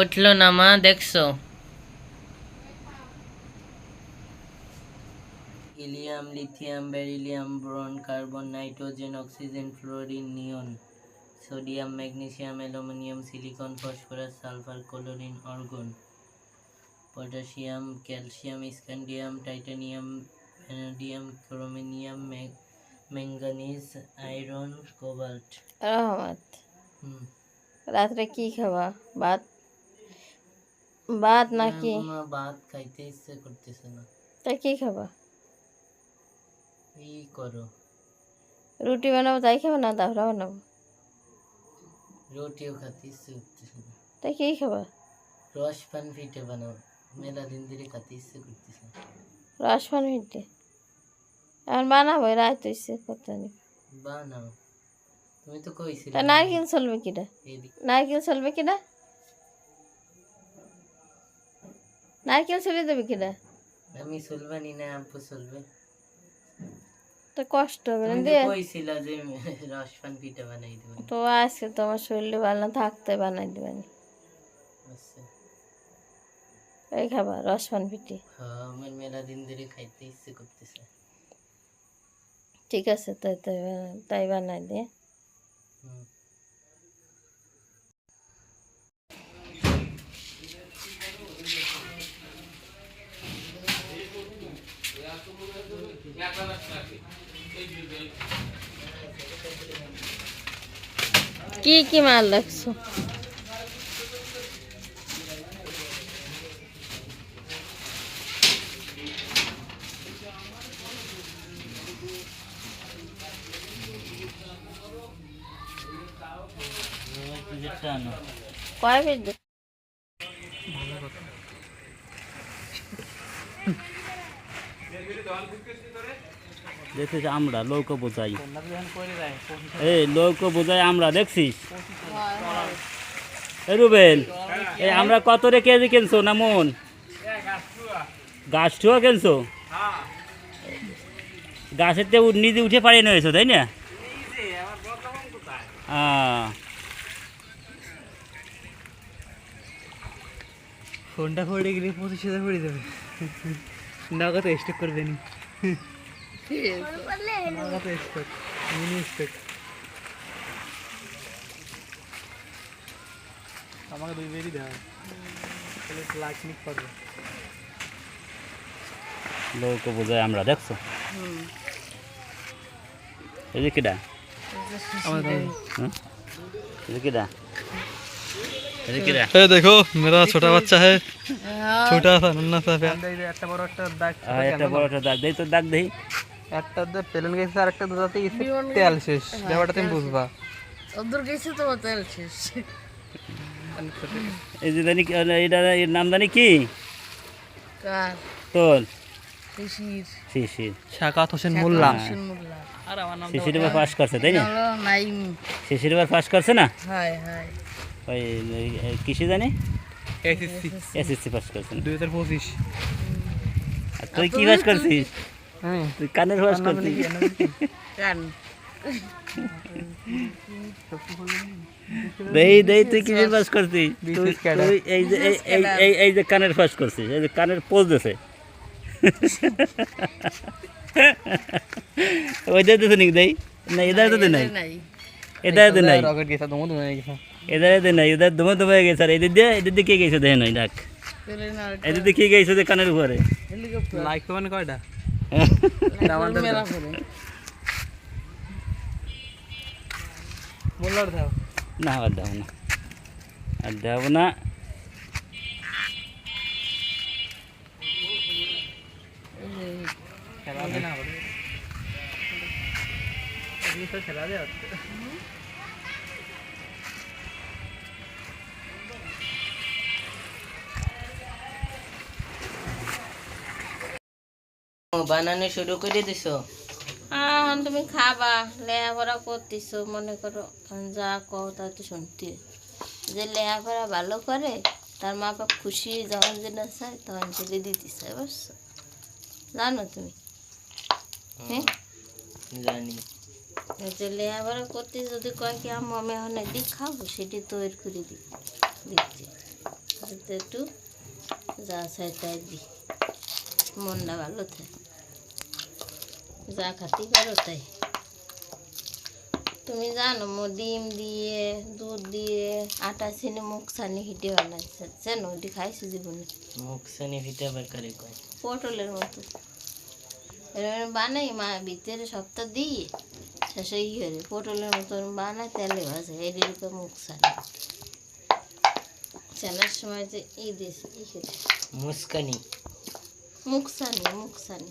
উঠল না মা দেখছ? Helium lithium beryllium boron carbon nitrogen oxygen fluorine neon sodium magnesium aluminium silicon phosphorus sulphur chlorine argon potassium calcium scandium titanium vanadium chromium manganese iron cobalt. রাত্রে কি খাবা? ভাত? ভাত নাকি না, ভাত খাইতে ইচ্ছে করতেছে না তা কি খাবা এই করো রুটি বানাবো তাই খাব না দাহরা বানাবো রুটিও খাতে ইচ্ছে করতেছে না তা কি খাবা রস পান পিঠে বানাও মেলা দিন ধরে খাতে ইচ্ছে করতেছে না। রস পান মিটে এখন বানাবো রাত হইছে কত নি বানাও তুমি তো কইছিলে তা নারকেল চলবে কিনা এদিকে নারকেল চলবে নারকেল চলে দেবে কিনা আমি চলবানি না আব্বু চলবে তো কষ্ট হবে না দিয়ে কইছিলা যে রস পান পিঠে বানাই দেবেন তো আজকে তোমার শরীরে ভালো থাকতে বানাই দেবেন আচ্ছা। এই খাবা রস পান পিঠে। হ্যাঁ আমার মেলা দিন ধরে খাইতে ইচ্ছে করতেছে। ঠিক আছে তাই তাই তাই বানাই দিয়ে হুম। কি কি মাল রাখছো কয় পিস দেখছিস আমরা লৌকো বোঝাই। এই লৌকো বোঝাই আমরা দেখছিস? রুবেল এই আমরা কত রে কেজি কিনছো না মন? কিনছো? গাছের তে নিজে উঠে পাড়িয়ে নিয়েছো তাই না? আহ, ফোনটা পড়ে গেলে পঁচিশ হাজার পড়ে যাবে। নগদ স্টক করবে নি আমাকে দুই বেরি দেওয়া তাহলে লৌকো আমরা দেখছ? এই যে কিডা? আমাদের हाँ? এই যে কিডা? এই যে কিডা ये देखो मेरा छोटा बच्चा है छोटा सा नन्ना सा प्यार একটা বড় একটা দাগ আহ, একটা বড় একটা দাগ দেই তো দাগ দেই একটা প্লেন গেছে আর একটা দুটাতে গেছে তেল শেষ ব্যাপারটা তুমি বুঝবা ওদের গেছে তো তেল শেষ এই যে জানি কি- এটা এর নাম জানি কি কার তোর শিশির শিশির শাকাত হোসেন মোল্লা মোল্লা আর আমার নাম শিশির এবার পাস করছে তাই না হলো নাইম শিশির এবার পাস করছে না হায় হায় ওই কিসে জানি? এসএসসি। এসএসসি পাস করছে না দুই হাজার পঁচিশ। আর তুই কি পাস করছিস? হ্যাঁ তুই কানের পাস করছিস? কান? দেই দেই তুই কি পাস করছিস? তুই এই যে এই- এই যে কানের পাস করছিস এই যে কানের পোজ দিছে। ওই দে দিছে নাকি দেই? না এদার তো নাই? নাই। এদার তো নাই? রকেট গেছে তোমার গেছে। এদারে তো নাই এদার দমে দমে গেছে। আর এদিক দিয়ে এদিক দিয়ে কে গেছে দেখেন ওই ডাক এদিক দিয়ে কে গেছে যে কানের উপরে? লাইক করবেন কয়টা? দাও। না আর দেবো না। আর দেবো না। খেলা খেলা দে বানানো শুরু করে দিছো? এখন তুমি খাবা লেখাপড়া করতেছো মনে করো যা কও তা তো শুনতে। যে লেখাপড়া ভালো করে তার মা বাপ খুশি যখন যেটা চায় তখন সেটা দিতে চায় বুঝছ? জানো তুমি? হ্যাঁ? জানি। যে লেখাপড়া করতে যদি কয় কি আমি এখন দিক খাব সেটি তৈরি করে দিই দিচ্ছি। একটু যা চাই তাই দিই মনটা ভালো থাকে। যা খাতে পারো তাই। তুমি জানো মো ডিম দিয়ে দুধ দিয়ে আটা চিনি মুখ ছানি হিটে বানাইছে। জানো ওটি খাইছি জীবনে। মুখ সানি ফিটে বেকারি কয়। পটলের মতো। এরকম বানাই মা ভিতরে সপ্তাহ দিই শেষে ই করে। পটলের মতো বানাই তেলে ভাজে এদিকে মুখ ছানি। চেনার সময় যে ই দিস ই করে মুস্কানি। মুখ ছানি মুখ ছানি।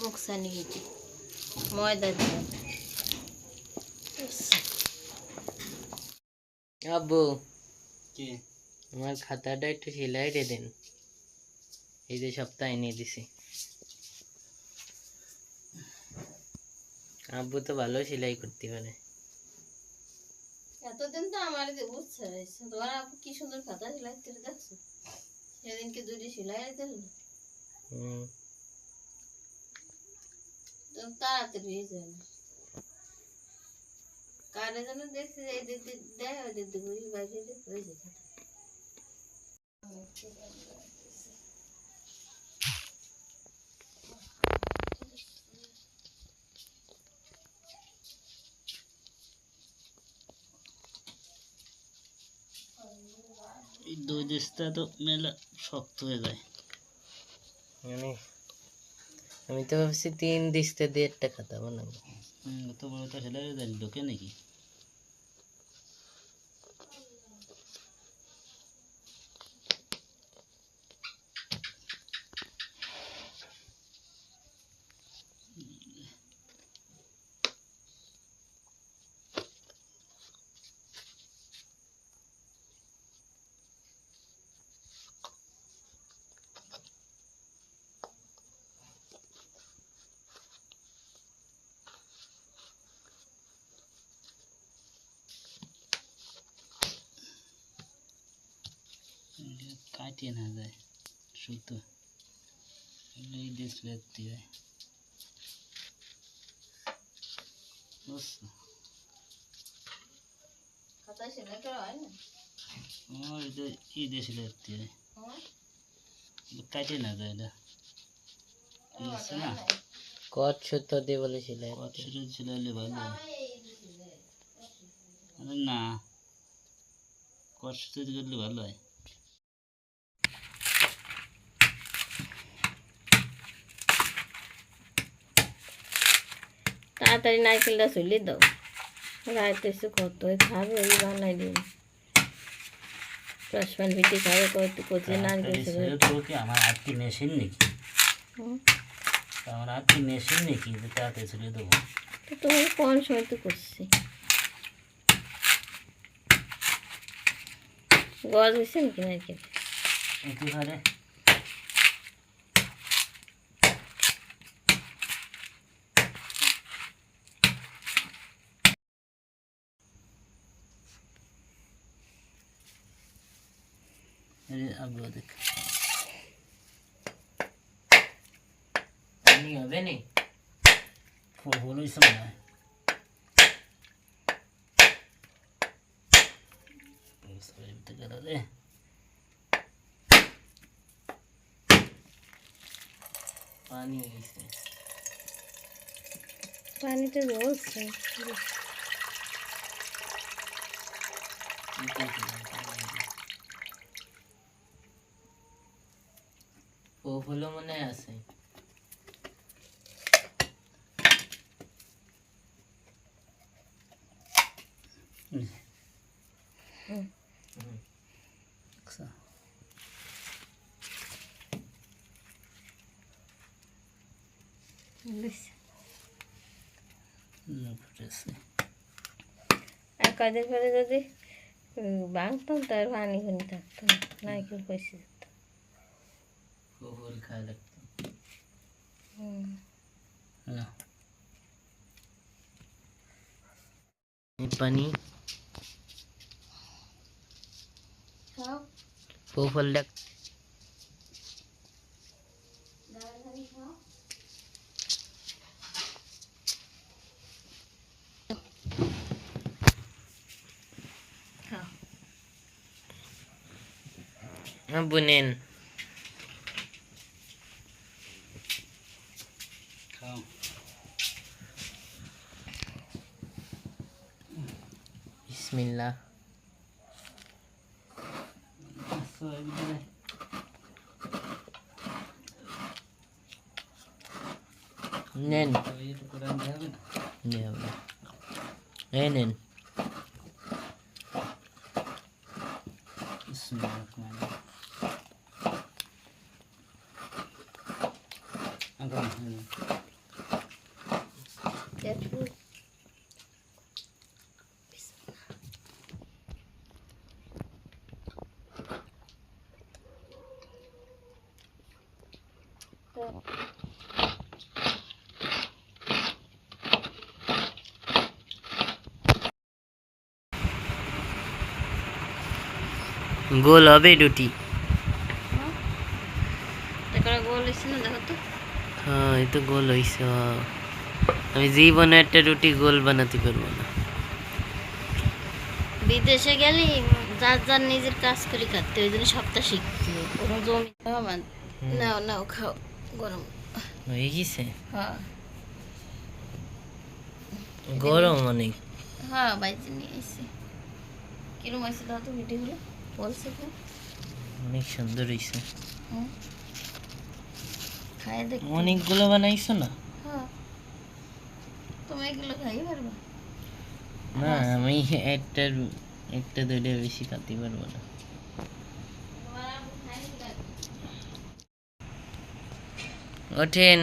হিটে ময়দা দিয়ে আব্বু কি? আমার খাতাটা একটু সেলাই রে দেন। এই যে সপ্তাহে এনে দিছি। আব্বু তো ভালো সেলাই করতে পারে। এতদিন তো আমার বুঝছে তোমার আপু কি সুন্দর খাতা সেলাই করে দেখছ? সেদিনকে দুটি সেলাই দিল হুম। তাড়াতাড়ি হয়ে কারে যেন দেখছি এই দিদি দেয় ওই দিদি ঘুরি বাইরে হয়ে যায় এই দুই দেশটা তো মেলা শক্ত হয়ে যায়। মানে আমি তো ভাবছি তিন দিস্তে দিয়ে একটা খাতা বানাবো। তো বড় তো ছেলে ঢোকে নাকি? কাটিয়ে না যায় সুতো এগুলো এই ডিসপ্লে বুঝছ না এটা ডিসপ্লে? না যায় এটা বুঝছ না কট সুতো দিয়ে ভালো হয় না করলে ভালো হয় তাড়াতাড়ি নারকেলটা চলে দাও। রাইতে এসে কত খাবে ওই বানাই দিন। রসমান ভিটি খাবে কত কচি নারকেল কি আমার হাত কি মেশিন নাকি? আমার হাত কি মেশিন নাকি? যে তাড়াতাড়ি ছেড়ে দেবো। তো তোমার কোন সময় তো করছি? গজ হয়েছে নাকি নারকেল? এতে পারে এই যে আব্বু দেখ পানি হবে নি ফুল ফুল হয়েছে মনে হয় সবাই উঠে গেল রে পানি ফুলো মনে আছে। আর কদিন যদি ভাঙতাম তার পানি খুনি থাকতো না। নারকেল পয়সা যেত ও ফুল খাওয়া লাগতো হুম না এই পানি খাও Ngayon yun. Isulat nga lang. Ang kamahal. গোল হবে রুটি এটা গোল হয়েছে না দেখো তো। হ্যাঁ এই তো গোল হয়েছে আমি জীবনে একটা রুটি গোল বানাতে পারব না। বিদেশে গেলে যার যার নিজের কাজ করে খাতে ওই জন্য সপ্তাহ শিখতে। কোনো জমি নাও নাও খাও গরম। হয়ে গেছে? হ্যাঁ। গরম অনেক। হ্যাঁ বাইতে নিয়ে এসে। কিরম তো ভিডিওগুলো বলছে অনেক সুন্দর। খাই দেখ। অনেকগুলো বানাইছো না? হ্যাঁ। তুমি এগুলো খাই পারবা? না আমি একটা একটা দুইটা বেশি খাতে পারব না। ওঠেন।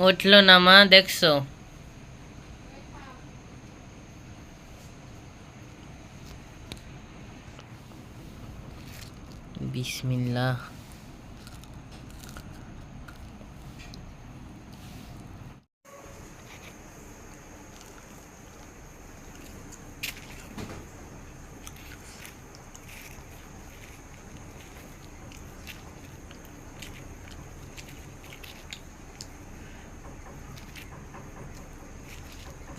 উঠল না মা দেখছ বিসমিল্লাহ প্রচুর গরম চুলের উপরে বাইরে দেখছি না মজা লাগে অনেক কিরম মজা মজা আছে অনেক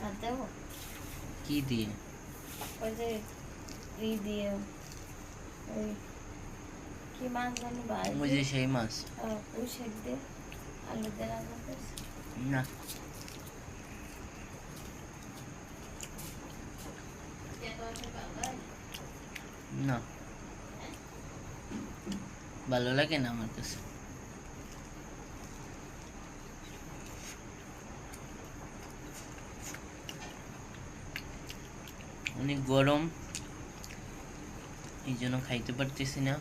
না দেবো কি দিয়ে ওই যে ই দিয়ে ওই কি মাছ জানি ভাই ওই যে সেই মাছ শাক দিয়ে আলু দিয়ে রান্না করছি না না ভালো লাগে না আমার কাছে অনেক গরম এই জন্য খাইতে পারতেছি না।